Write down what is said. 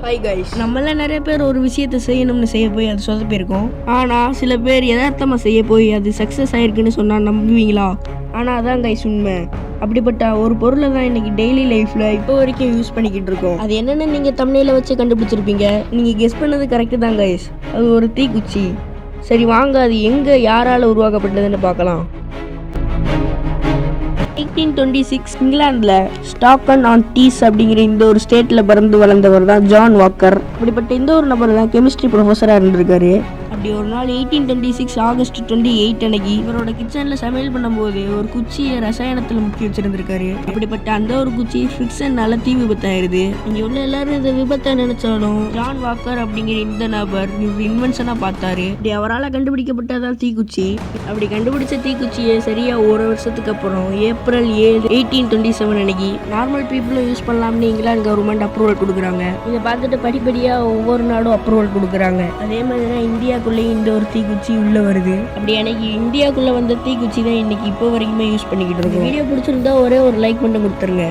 Hi guys நம்மள நிறைய பேர் ஒரு விஷயத்தை செய்யணும்னு செய்ய போய் அது சொதப்பிருக்கோம் ஆனால் சில பேர் யதார்த்தமாக செய்ய போய் அது சக்ஸஸ் ஆயிருக்குன்னு சொன்னால் நம்புவீங்களா? ஆனால் அதான் கைஸ் உண்மை. அப்படிப்பட்ட ஒரு பொருளை தான் இன்னைக்கு டெய்லி லைஃப்பில் இப்போ வரைக்கும் யூஸ் பண்ணிக்கிட்டு இருக்கோம். அது என்னென்னு நீங்கள் தமிழில் வச்சு கண்டுபிடிச்சிருப்பீங்க. நீங்கள் கெஸ் பண்ணது கரெக்டு தான் கைஸ் அது ஒரு தீக்குச்சி. சரி வாங்க அது எங்கே யாரால் உருவாக்கப்பட்டதுன்னு பார்க்கலாம். எயிட்டீன் டுவெண்ட்டி சிக்ஸ் இங்கிலாந்தில் ஸ்டாக்கன் ஆன் டீஸ் அப்படிங்கிற இந்த ஒரு ஸ்டேட்டில் பிறந்து வளர்ந்தவர் தான் ஜான் வாக்கர். அப்படிப்பட்ட இந்த ஒரு நபர் தான் கெமிஸ்ட்ரி ப்ரொஃபஸராக இருந்திருக்காரு. அப்படி ஒரு நாள் eighteen twenty six August twenty eight அன்னைக்கு இவரோட கிச்சனில் சமையல் பண்ணும்போது ஒரு குச்சியை ரசாயனத்தில் முக்கி வச்சிருந்திருக்காரு. அப்படிப்பட்ட அந்த ஒரு குச்சி ஃபிக்ஷன்னால தீ விபத்தாயிருது. இங்கே உள்ள எல்லாரும் இந்த விபத்தை நினைச்சாலும் ஜான் வாக்கர் அப்படிங்கிற இந்த நபர் இன்வென்ஷனாக பார்த்தாரு. இப்படி அவரால் கண்டுபிடிக்கப்பட்டதான் தீக்குச்சி அப்படி கண்டுபிடிச்ச தீக்குச்சியை சரியாக ஒரு வருஷத்துக்கு அப்புறம் ஏப்ரல் ஏழு எயிட்டீன் டுவெண்ட்டி செவன் அன்னைக்கு நார்மல் பீப்புளும் யூஸ் பண்ணலாம்னு இங்கிலாந்து கவர்மெண்ட் அப்ரூவல் கொடுக்குறாங்க. இதை பார்த்துட்டு படிப்படியாக ஒவ்வொரு நாடும் அப்ரூவல் கொடுக்குறாங்க. அதே மாதிரி தான் இந்தியா இந்தியாக்குள்ளேயும் இந்த ஒரு தீக்குச்சி உள்ள வருது. அப்படி அன்னைக்கு இந்தியாக்குள்ள வந்த தீக்குச்சி தான் இன்னைக்கு இப்போ வரைக்குமே யூஸ் பண்ணிக்கிட்டு இருக்கோம். வீடியோ பிடிச்சிருந்தா ஒரே ஒரு லைக் மட்டும் கொடுத்துருங்க.